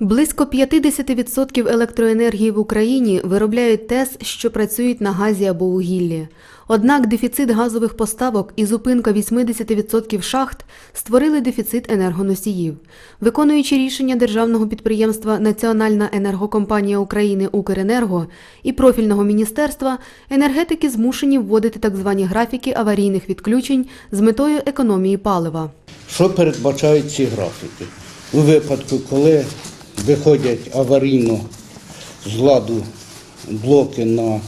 Близько 50% електроенергії в Україні виробляють ТЕС, що працюють на газі або вугіллі. Однак дефіцит газових поставок і зупинка 80% шахт створили дефіцит енергоносіїв. Виконуючи рішення державного підприємства Національна енергокомпанія України Укренерго і профільного міністерства, енергетики змушені вводити так звані графіки аварійних відключень з метою економії палива. Що передбачають ці графіки? У випадку, коли виходять аварійно з ладу блоки на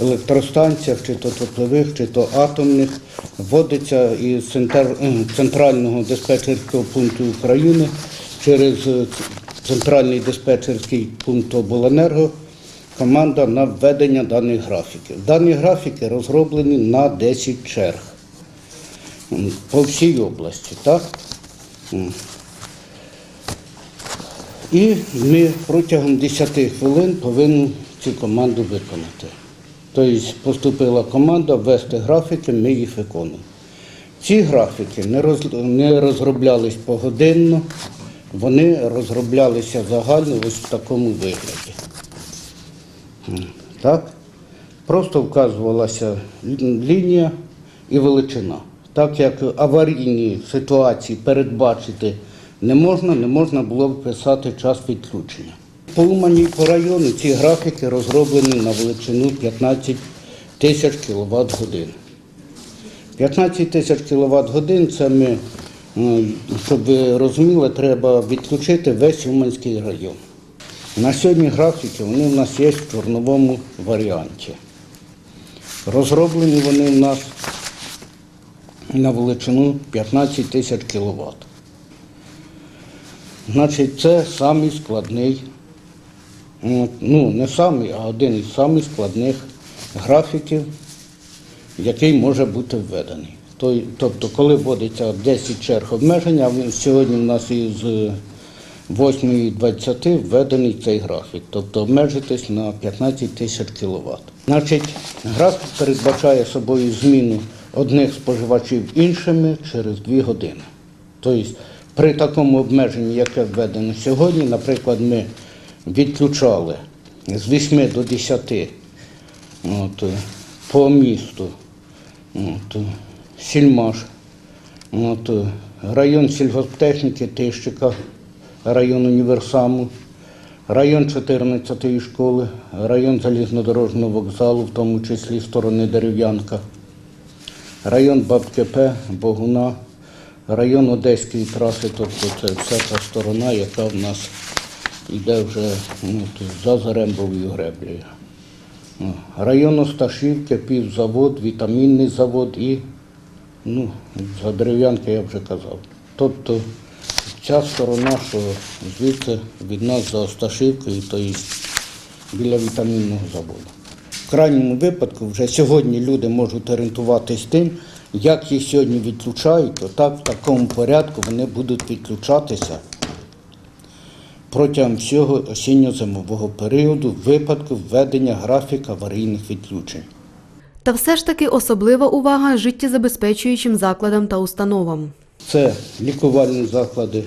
електростанціях, чи то теплових, чи то атомних, вводиться із центрального диспетчерського пункту України через центральний диспетчерський пункт обленерго команда на введення даних графіків. Дані графіки розроблені на 10 черг по всій області, так? І ми протягом 10 хвилин повинні цю команду виконати. Тобто поступила команда ввести графіки, ми їх виконуємо. Ці графіки не, розроблялись погодинно, вони розроблялися загально ось в такому вигляді. Так? Просто вказувалася лінія і величина. Так як аварійні ситуації передбачити не можна, не можна було вписати час відключення. По Умані по району ці графіки розроблені на величину 15 тисяч кВт годин. 15 тисяч кВт годин це ми, щоб ви розуміли, треба відключити весь Уманський район. На сьогодні графіки вони в нас є в чорновому варіанті. Розроблені вони в нас на величину 15 тисяч кВт. Значить, це самий складний, ну не самий, а один із самих складних графіків, який може бути введений. Тобто, коли вводиться 10 черг обмеження, сьогодні в нас із 8.20 введений цей графік, тобто обмежитись на 15 тисяч кВт. Значить, графік передбачає собою зміну одних споживачів іншими через 2 години. Тобто, при такому обмеженні, яке введено сьогодні, наприклад, ми відключали з 8 до 10 от, по місту от, Сільмаш, от, район сільгосптехніки Тищика, район універсаму, район 14-ї школи, район залізнодорожнього вокзалу, в тому числі сторони Дерев'янка, район Бабкепе, Богуна, район Одеської траси, тобто це вся та сторона, яка в нас йде вже ну, за Зарембовою греблею. Район Осташівки, півзавод, вітамінний завод і ну, за дерев'янки я вже казав. Тобто ця сторона, що звідси від нас за Осташівкою, то є біля вітамінного заводу. В крайньому випадку вже сьогодні люди можуть орієнтуватись тим, як їх сьогодні відключають, то так в такому порядку вони будуть відключатися протягом всього осінньо-зимового періоду в випадку введення графіка аварійних відключень. Та все ж таки особлива увага життєзабезпечуючим закладам та установам. Це лікувальні заклади,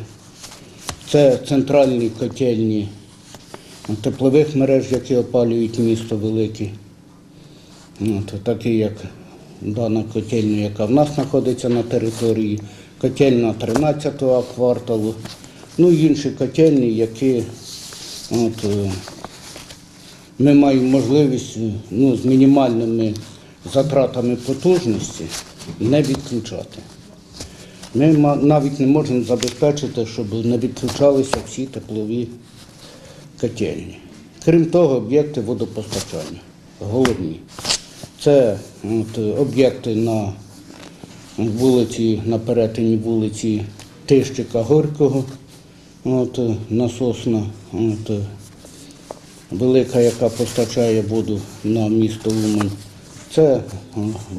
це центральні котельні теплових мереж, які опалюють місто велике. Такі як дана котельня, яка в нас знаходиться на території, котельня 13-го кварталу, ну і інші котельні, які от, е, ми маємо можливість е, ну, з мінімальними затратами потужності не відключати. Ми навіть не можемо забезпечити, щоб не відключалися всі теплові котельні. Крім того, об'єкти водопостачання головні. Це от, об'єкти на вулиці, на перетині вулиці Тищика Горького, от, насосна, от, велика, яка постачає воду на місто Умань. Це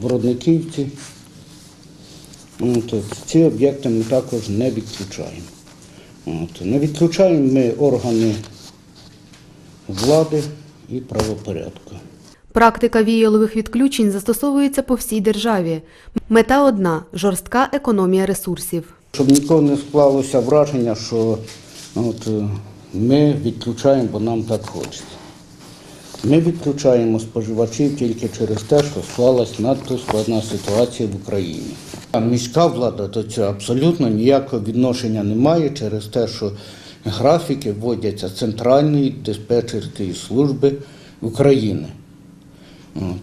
в Родниківці. От, ці об'єкти ми також не відключаємо. От, не відключаємо ми органи влади і правопорядку. Практика віялових відключень застосовується по всій державі. Мета одна жорстка економія ресурсів. Щоб ніколи не склалося враження, що от, е, ми відключаємо, бо нам так хочеться. Ми відключаємо споживачів тільки через те, що склалась надто складна ситуація в Україні. А міська влада до цього абсолютно ніякого відношення не має через те, що графіки вводяться Центральної диспетчерської служби України.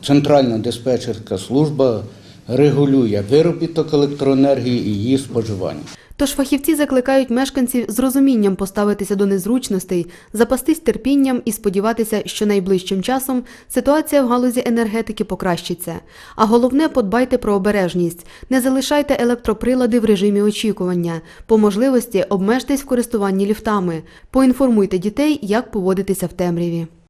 Центральна диспетчерська служба регулює виробіток електроенергії і її споживання. Тож фахівці закликають мешканців з розумінням поставитися до незручностей, запастись терпінням і сподіватися, що найближчим часом ситуація в галузі енергетики покращиться. А головне подбайте про обережність, не залишайте електроприлади в режимі очікування, по можливості обмежтесь в користуванні ліфтами, поінформуйте дітей, як поводитися в темряві.